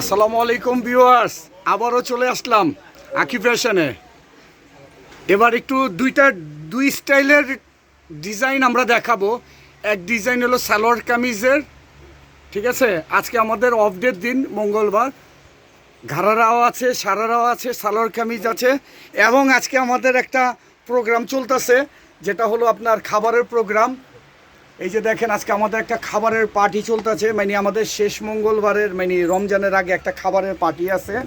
আসসালামু আলাইকুম ভিউয়ার্স, আবারও চলে আসলাম আকি ফ্যাশনে এবার একটু দুইটা, দুই স্টাইলের ডিজাইন আমরা দেখাবো। এক ডিজাইন হলো সালোয়ার কামিজের, ঠিক আছে? আজকে আমাদের অফ ডের দিন, মঙ্গলবার। ঘাড়ারাও আছে সারারাও আছে, সালোয়ার কামিজ আছে, এবং আজকে আমাদের একটা প্রোগ্রাম চলতেছে, যেটা হলো আপনার খাবারের প্রোগ্রাম এই যে দেখেন, আজকে আমাদের একটা খাবারের পার্টি চলতেছে। মানে আমাদের শেষ মঙ্গলবারের মানে রমজানের আগে একটা খাবারের পার্টি আছে।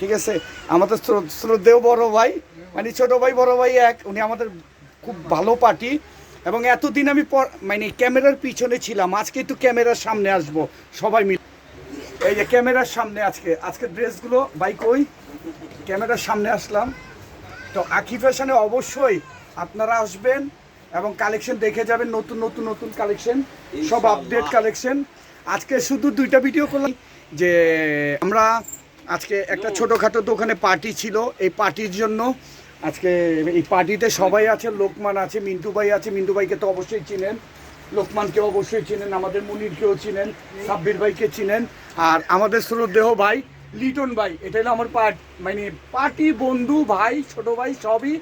ঠিক আছে? আমাদের শ্র- শ্রদ্ধেয় বড় ভাই মানে ছোট ভাই, বড় ভাই এক, উনি আমাদের খুব ভালো পার্টি এবং এতদিন আমি মানে ক্যামেরার পিছনে ছিলাম, আজকে একটু ক্যামেরার সামনে আসব, সবাই মিলে। এই যে ক্যামেরার সামনে আজকে আজকে ড্রেসগুলো বাইক ওই ক্যামেরার সামনে আসলাম। তো আখি ফ্যাশনে অবশ্যই আপনারা আসবেন। এবং কালেকশন দেখে যাবেন নতুন নতুন নতুন কালেকশন সব আপডেট কালেকশন আজকে শুধু দুইটা ভিডিও করলাম যে আমরা আজকে একটা ছোটোখাটো দোকানে পার্টি ছিল এই পার্টির জন্য আজকে এই পার্টিতে সবাই আছে লোকমান আছে মিন্টু ভাই আছে মিন্টু ভাইকে তো অবশ্যই চিনেন লোকমানকে অবশ্যই চিনেন আমাদের মুনিরকেও চিনেন সাব্বির ভাইকে চিনেন আর আমাদের শ্রদ্ধেহ ভাই লিটন ভাই এটা হলো আমার পার্ট মানে পার্টি বন্ধু ভাই ছোট ভাই সবই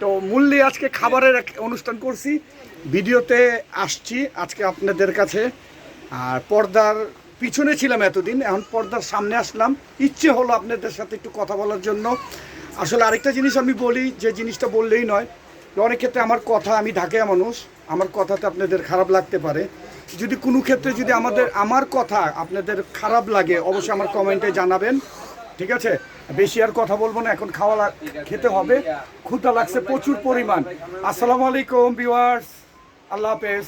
তো মূল্যে আজকে খাবারের এক অনুষ্ঠান করছি। ভিডিওতে আসছি আজকে আপনাদের কাছে। আর পর্দার পিছনে ছিলাম এতদিন, এখন পর্দার সামনে আসলাম। ইচ্ছে হলো আপনাদের সাথে একটু কথা বলার জন্য। আসলে আরেকটা জিনিস আমি বলি, যে জিনিসটা বললেই নয় অনেক ক্ষেত্রে আমার কথা, আমি ঢাকেয়া মানুষ, আমার কথাতে আপনাদের খারাপ লাগতে পারে। যদি কোনো ক্ষেত্রে যদি আমাদের, আমার কথা আপনাদের খারাপ লাগে, অবশ্যই আমার কমেন্টে জানাবেন, ঠিক আছে? বেশি আর কথা বলব না এখন খাওয়া খেতে হবে। ক্ষুদা লাগছে প্রচুর পরিমাণ। আসসালামু আলাইকুম ভিউয়ার্স আল্লাহ হাফেজ।